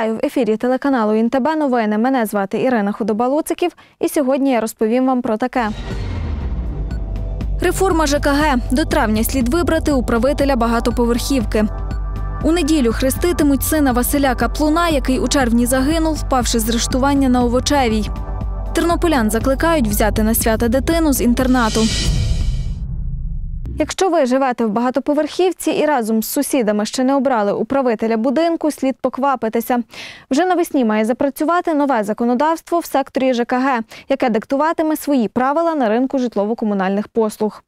Вітаю в ефірі телеканалу Інтеб новини. Мене звати Ірина Худоба-Луциків і сьогодні я розповім вам про таке. Реформа ЖКГ. До травня слід вибрати управителя багатоповерхівки. У неділю хреститимуть сина Василя Каплуна, який у червні загинув, впавши з рештування на овочевій. Тернополян закликають взяти на свята дитину з інтернату. Якщо ви живете в багатоповерхівці і разом з сусідами ще не обрали управителя будинку, слід поквапитися. Вже навесні має запрацювати нове законодавство в секторі ЖКГ, яке диктуватиме свої правила на ринку житлово-комунальних послуг.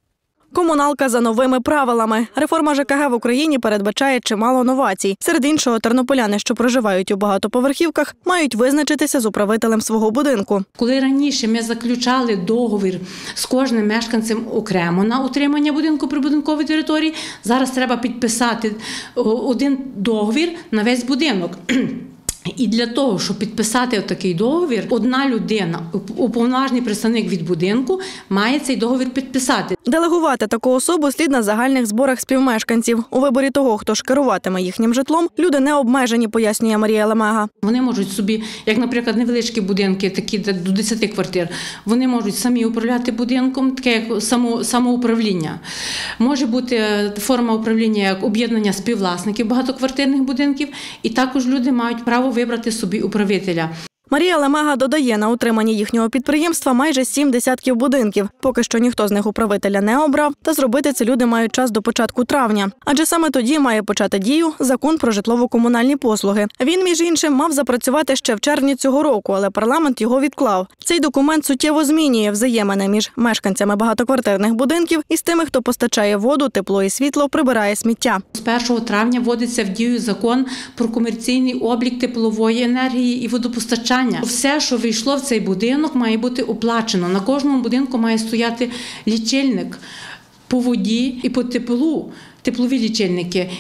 Комуналка за новими правилами. Реформа ЖКГ в Україні передбачає чимало новацій. Серед іншого, тернополяни, що проживають у багатоповерхівках, мають визначитися з управителем свого будинку. Коли раніше ми заключали договір з кожним мешканцем окремо на утримання будинку прибудинкової території, зараз треба підписати один договір на весь будинок. І для того, щоб підписати такий договір, одна людина, уповноважений представник від будинку, має цей договір підписати. Делегувати таку особу слід на загальних зборах співмешканців. У виборі того, хто ж керуватиме їхнім житлом, люди не обмежені, пояснює Марія Лемега. Вони можуть собі, як, наприклад, невеличкі будинки, такі до 10 квартир, вони можуть самі управляти будинком, таке як само, самоуправління. Може бути форма управління як об'єднання співвласників багатоквартирних будинків, і також люди мають право вибрати собі управителя. Марія Лемега додає, на утриманні їхнього підприємства майже сім десятків будинків. Поки що ніхто з них управителя не обрав, та зробити це люди мають час до початку травня. Адже саме тоді має почати дію закон про житлово-комунальні послуги. Він, між іншим, мав запрацювати ще в червні цього року, але парламент його відклав. Цей документ суттєво змінює взаємини між мешканцями багатоквартирних будинків і з тими, хто постачає воду, тепло і світло, прибирає сміття. З 1 травня вводиться в дію закон про комерційний облік теплової енергії і водопостачання. Все, що війшло в цей будинок, має бути оплачено. На кожному будинку має стояти лічильник по воді і по теплу, теплові лічильники.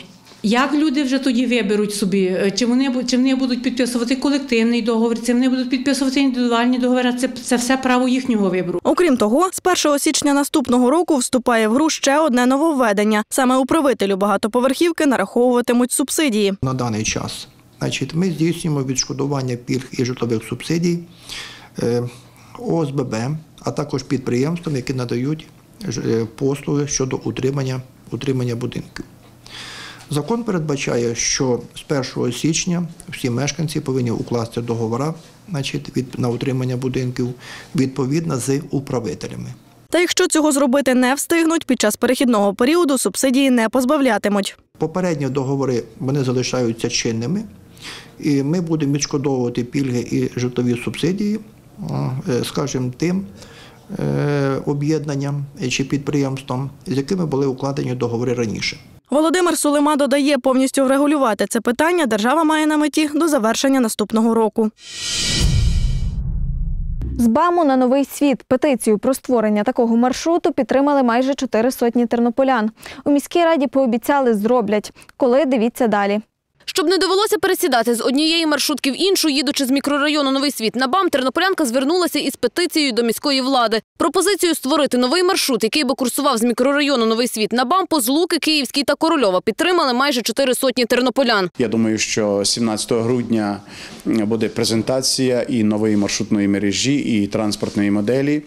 Як люди вже тоді виберуть собі, чи вони чи вони будуть підписувати колективний договір, чи вони будуть підписувати індивідуальні договори, це, це все право їхнього вибору. Окрім того, з 1 січня наступного року вступає в гру ще одне нововведення. Саме управителю багатоповерхівки нараховуватимуть субсидії. На даний час Значить, Ми здійснюємо відшкодування пільг і житлових субсидій е, ОСББ, а також підприємствам, які надають е, послуги щодо утримання, утримання будинків. Закон передбачає, що з 1 січня всі мешканці повинні укласти договори значить, від, на утримання будинків відповідно з управителями. Та якщо цього зробити не встигнуть, під час перехідного періоду субсидії не позбавлятимуть. Попередні договори вони залишаються чинними. І ми будемо відшкодовувати пільги і житлові субсидії, е, скажімо, тим е, об'єднанням чи підприємствам, з якими були укладені договори раніше. Володимир Сулима додає, повністю врегулювати це питання держава має на меті до завершення наступного року. З БАМу на новий світ петицію про створення такого маршруту підтримали майже чотири сотні тернополян. У міській раді пообіцяли зроблять. Коли дивіться далі. Щоб не довелося пересідати з однієї маршрутки в іншу, їдучи з мікрорайону Новий світ на БАМ, тернополянка звернулася із петицією до міської влади. Пропозицію створити новий маршрут, який би курсував з мікрорайону Новий світ на БАМ, по Злуки, Київський та Корольова підтримали майже чотири сотні тернополян. Я думаю, що 17 грудня буде презентація і нової маршрутної мережі, і транспортної моделі.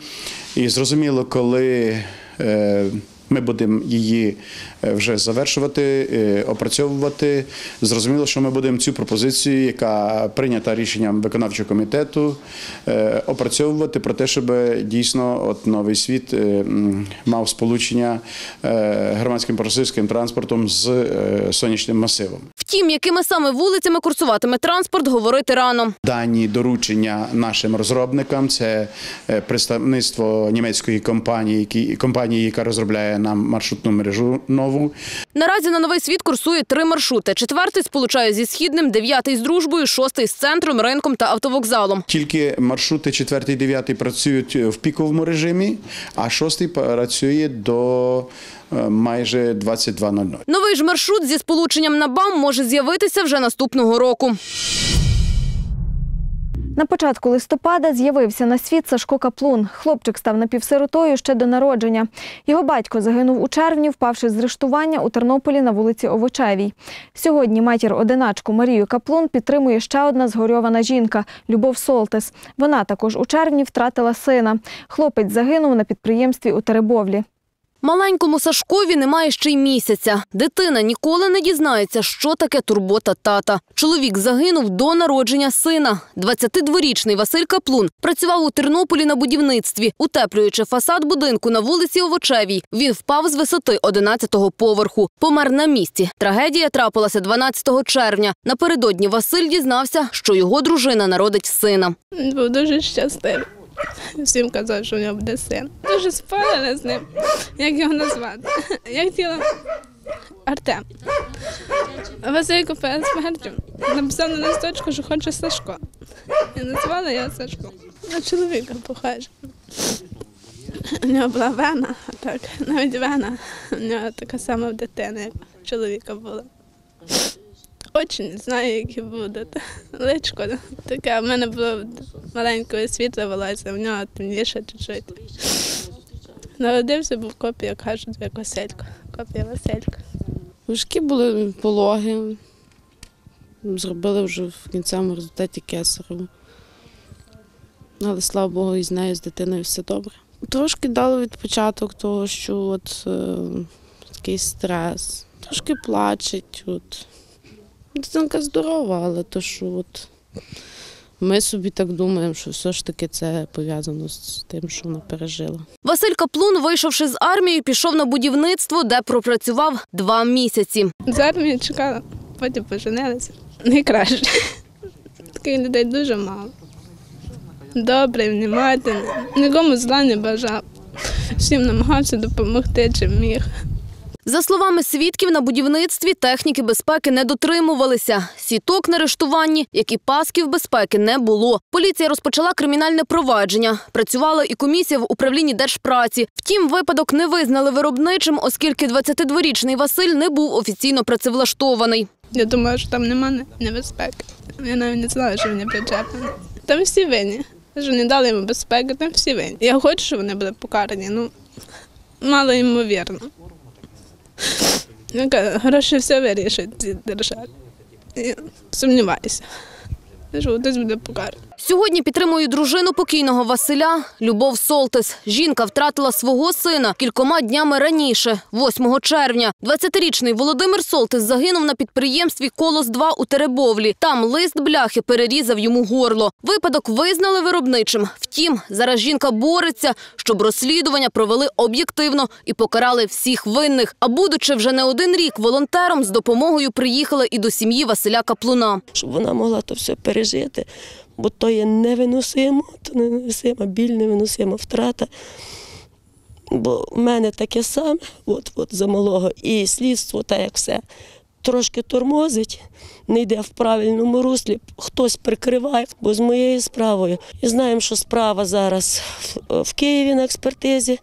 І зрозуміло, коли е, ми будемо її е, вже завершувати, е, опрацьовувати. Зрозуміло, що ми будемо цю пропозицію, яка прийнята рішенням виконавчого комітету, е, опрацьовувати про те, щоб дійсно от новий світ мав сполучення громадським пасажирським транспортом з сонячним масивом. Втім, якими саме вулицями курсуватиме транспорт, говорити рано. Дані доручення нашим розробникам це представництво німецької компанії, компанії, яка розробляє нам маршрутну мережу нову. Наразі на новий світ курсує три маршрути. Четвертий сполучає зі східним, дев'ятий з дружбою, шостий з центром, ринком та автовокзалом. Тільки маршрути четвертий, дев'ятий працюють в піковому режимі, а шостий працює до е, майже 22.00. Новий ж маршрут зі сполученням на БАМ може з'явитися вже наступного року. На початку листопада з'явився на світ Сашко Каплун. Хлопчик став напівсиротою ще до народження. Його батько загинув у червні, впавши з рештування у Тернополі на вулиці Овочевій. Сьогодні матір-одиначку Марію Каплун підтримує ще одна згорьована жінка – Любов Солтес. Вона також у червні втратила сина. Хлопець загинув на підприємстві у Теребовлі. Маленькому Сашкові немає ще й місяця. Дитина ніколи не дізнається, що таке турбота тата. Чоловік загинув до народження сина. 22-річний Василь Каплун працював у Тернополі на будівництві, утеплюючи фасад будинку на вулиці Овочевій. Він впав з висоти 11-го поверху. Помер на місці. Трагедія трапилася 12 червня. Напередодні Василь дізнався, що його дружина народить сина. Був дуже щасливий. Всім казав, що в нього буде син. Дуже спорили з ним, як його назвати. Я хотіла Артем. Василько перед смертю написав на листочку, що хоче Сашко. І назвала його Сашко. На чоловіка похоже. У нього була вена, а так, навіть вена. У нього така сама дитина, як чоловіка була. Очі не знаю, які будуть. Личко таке, в мене було маленького світле волосся, в нього темніше чуть-чуть. Народився, був копія, як кажуть, як Василько. Копія Василька. Важкі були пологи. Зробили вже в кінцевому результаті кесарево. Але слава Богу, і з нею, з дитиною все добре. Трошки дало від початок того, що от е, такий стрес. Трошки плачить. От. Дитинка здорова, але то, що от ми собі так думаємо, що все ж таки це пов'язано з тим, що вона пережила. Василь Каплун, вийшовши з армії, пішов на будівництво, де пропрацював два місяці. З армії чекала, потім поженилися. Найкраще. Таких людей дуже мало. Добрий, внімательний, нікому зла не бажав. Всім намагався допомогти, чим міг. За словами свідків, на будівництві техніки безпеки не дотримувалися. Сіток на рештуванні, як і пасків безпеки, не було. Поліція розпочала кримінальне провадження. Працювала і комісія в управлінні держпраці. Втім, випадок не визнали виробничим, оскільки 22-річний Василь не був офіційно працевлаштований. Я думала, що там нема небезпеки. Я навіть не знала, що не причеплений. Там всі винні. Що не дали йому безпеки, там всі винні. Я хочу, щоб вони були покарані, ну мало ймовірно. Кажу, Гроші все вирішують ці держави. І сумніваюся, що хтось буде покараний. Сьогодні підтримує дружину покійного Василя Любов Солтес. Жінка втратила свого сина кількома днями раніше, 8 червня. 20-річний Володимир Солтес загинув на підприємстві Колос-2 у Теребовлі. Там лист бляхи перерізав йому горло. Випадок визнали виробничим. Втім, зараз жінка бореться, щоб розслідування провели об'єктивно і покарали всіх винних. А будучи вже не один рік волонтером, з допомогою приїхала і до сім'ї Василя Каплуна. щоб вона могла то все пережити, бо то є невиносимо, то невиносима, біль невиносима втрата. Бо в мене таке саме, от, от за малого, і слідство, так як все, трошки тормозить, не йде в правильному руслі, хтось прикриває, бо з моєю справою. І знаємо, що справа зараз в Києві на експертизі.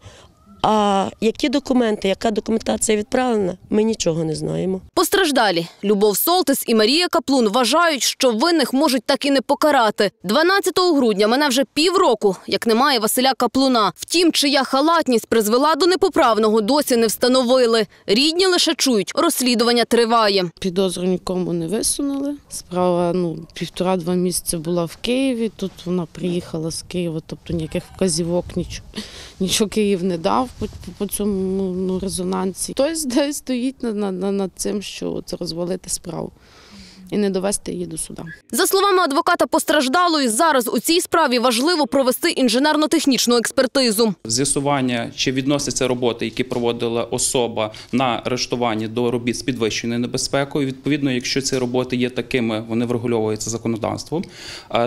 А які документи, яка документація відправлена, ми нічого не знаємо. Постраждалі Любов Солтис і Марія Каплун вважають, що винних можуть так і не покарати. 12 грудня мене вже півроку, як немає Василя Каплуна. Втім, чия халатність призвела до непоправного, досі не встановили. Рідні лише чують, розслідування триває. Підозру нікому не висунули. Справа ну, півтора-два місяці була в Києві. Тут вона приїхала з Києва, тобто ніяких вказівок, нічого, нічого Київ не дав по, по цьому ну, резонансі. Хтось десь стоїть над, над, над цим, що це розвалити справу і не довести її до суда. За словами адвоката постраждалої, зараз у цій справі важливо провести інженерно-технічну експертизу. З'ясування, чи відносяться роботи, які проводила особа на арештуванні до робіт з підвищеною небезпекою. Відповідно, якщо ці роботи є такими, вони врегульовуються законодавством.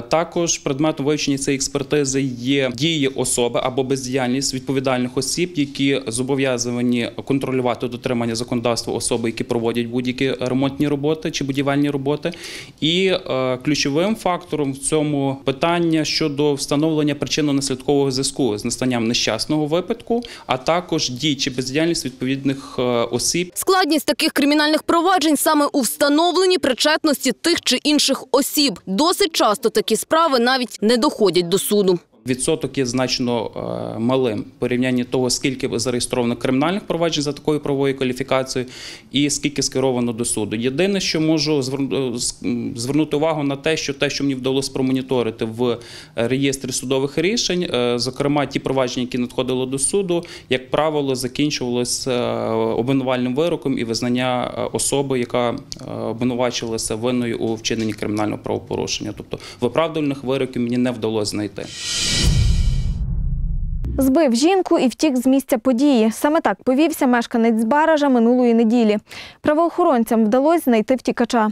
Також предметом вивчення цієї експертизи є дії особи або бездіяльність відповідальних осіб, які зобов'язані контролювати дотримання законодавства особи, які проводять будь-які ремонтні роботи чи будівельні роботи. Роботи. І е, ключовим фактором в цьому питання щодо встановлення причинно-наслідкового зв'язку з настанням нещасного випадку, а також дій чи бездіяльність відповідних е, осіб. Складність таких кримінальних проваджень саме у встановленні причетності тих чи інших осіб. Досить часто такі справи навіть не доходять до суду. Відсоток є значно е, малим порівнянні того, скільки зареєстровано кримінальних проваджень за такою правовою кваліфікацією і скільки скеровано до суду. Єдине, що можу е, звернути увагу на те, що те, що мені вдалося промоніторити в реєстрі судових рішень, е, зокрема ті провадження, які надходили до суду, як правило, закінчувалися е, обвинувальним вироком і визнання особи, яка обвинувачувалася винною у вчиненні кримінального правопорушення. Тобто виправдувальних вироків мені не вдалося знайти. Збив жінку і втік з місця події. Саме так повівся мешканець Баража минулої неділі. Правоохоронцям вдалося знайти втікача.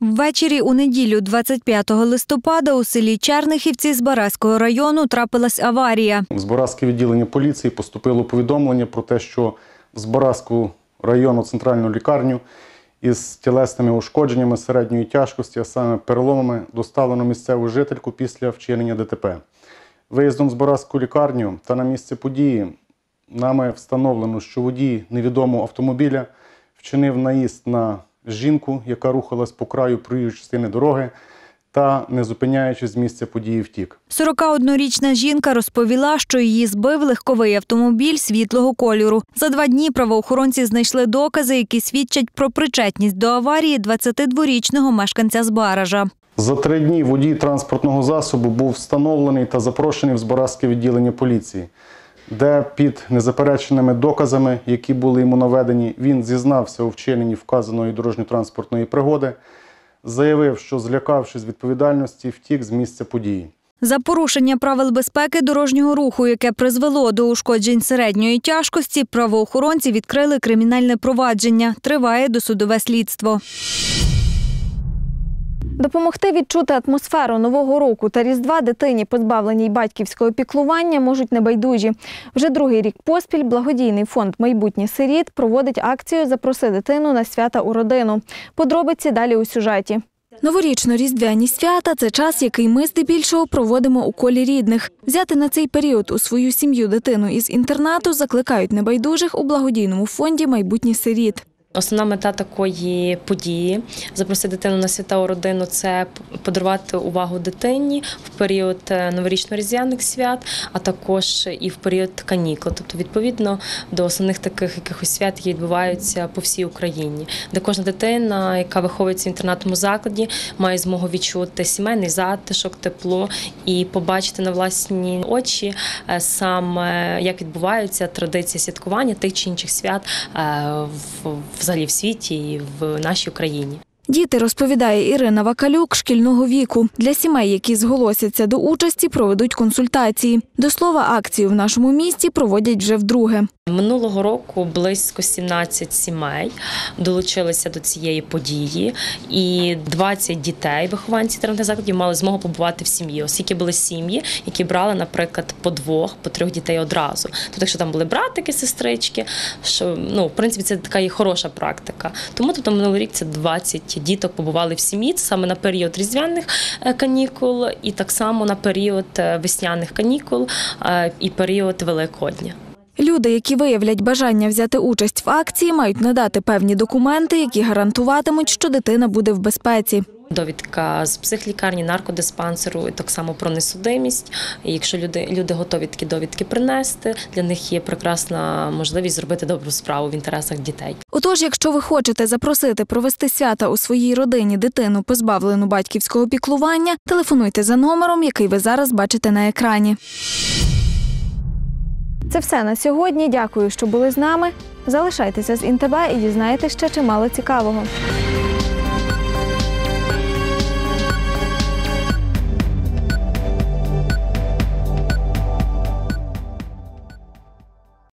Ввечері у неділю, 25 листопада, у селі Чернихівці з Бараського району трапилась аварія. В Збаразьке відділення поліції поступило повідомлення про те, що в Збаразьку районну центральну лікарню із тілесними ушкодженнями середньої тяжкості, а саме переломами, доставлено місцеву жительку після вчинення ДТП. Виїздом в Збаразьку лікарню та на місце події нами встановлено, що водій невідомого автомобіля вчинив наїзд на жінку, яка рухалась по краю проїжджої частини дороги, та, не зупиняючись з місця події, втік. 41-річна жінка розповіла, що її збив легковий автомобіль світлого кольору. За два дні правоохоронці знайшли докази, які свідчать про причетність до аварії 22-річного мешканця з Баража. За три дні водій транспортного засобу був встановлений та запрошений в Збаразьке відділення поліції, де під незапереченими доказами, які були йому наведені, він зізнався у вчиненні вказаної дорожньо-транспортної пригоди, заявив, що злякавшись відповідальності, втік з місця події. За порушення правил безпеки дорожнього руху, яке призвело до ушкоджень середньої тяжкості, правоохоронці відкрили кримінальне провадження. Триває досудове слідство. Допомогти відчути атмосферу нового року та різдва дитині, позбавленій батьківського піклування, можуть небайдужі. Вже другий рік поспіль благодійний фонд Майбутнє сиріт проводить акцію Запроси дитину на свята у родину. Подробиці далі у сюжеті. Новорічно-різдвяні свята це час, який ми здебільшого проводимо у колі рідних. Взяти на цей період у свою сім'ю дитину із інтернату закликають небайдужих у благодійному фонді Майбутнє сиріт. Основна мета такої події запросити дитину на свята родину це подарувати увагу дитині в період е, новорічно-різдвяних свят, а також і в період канікул, тобто відповідно до основних таких якихось свят, які відбуваються по всій Україні, де кожна дитина, яка виховується в інтернатному закладі, має змогу відчути сімейний затишок, тепло і побачити на власні очі е, саме як відбуваються традиції святкування тих чи інших свят е, в взагалі в світі і в нашій Україні. Діти, розповідає Ірина Вакалюк, шкільного віку. Для сімей, які зголосяться до участі, проведуть консультації. До слова, акцію в нашому місті проводять вже вдруге. Минулого року близько 17 сімей долучилися до цієї події, і 20 дітей, вихованці інтернатних закладів, мали змогу побувати в сім'ї, оскільки були сім'ї, які брали, наприклад, по двох, по трьох дітей одразу. Тобто, якщо там були братики, сестрички, що ну в принципі це така і хороша практика. Тому тобто минулий рік це 20 діток побували в сім'ї саме на період різдвяних е, канікул, і так само на період е, весняних канікул е, і період Великодня. Люди, які виявлять бажання взяти участь в акції, мають надати певні документи, які гарантуватимуть, що дитина буде в безпеці. Довідка з психлікарні, наркодиспансеру, і так само про несудимість. І якщо люди, люди готові такі довідки принести, для них є прекрасна можливість зробити добру справу в інтересах дітей. Отож, якщо ви хочете запросити провести свята у своїй родині дитину, позбавлену батьківського піклування, телефонуйте за номером, який ви зараз бачите на екрані. Це все на сьогодні. Дякую, що були з нами. Залишайтеся з ІНТБ і дізнаєтеся ще чимало цікавого.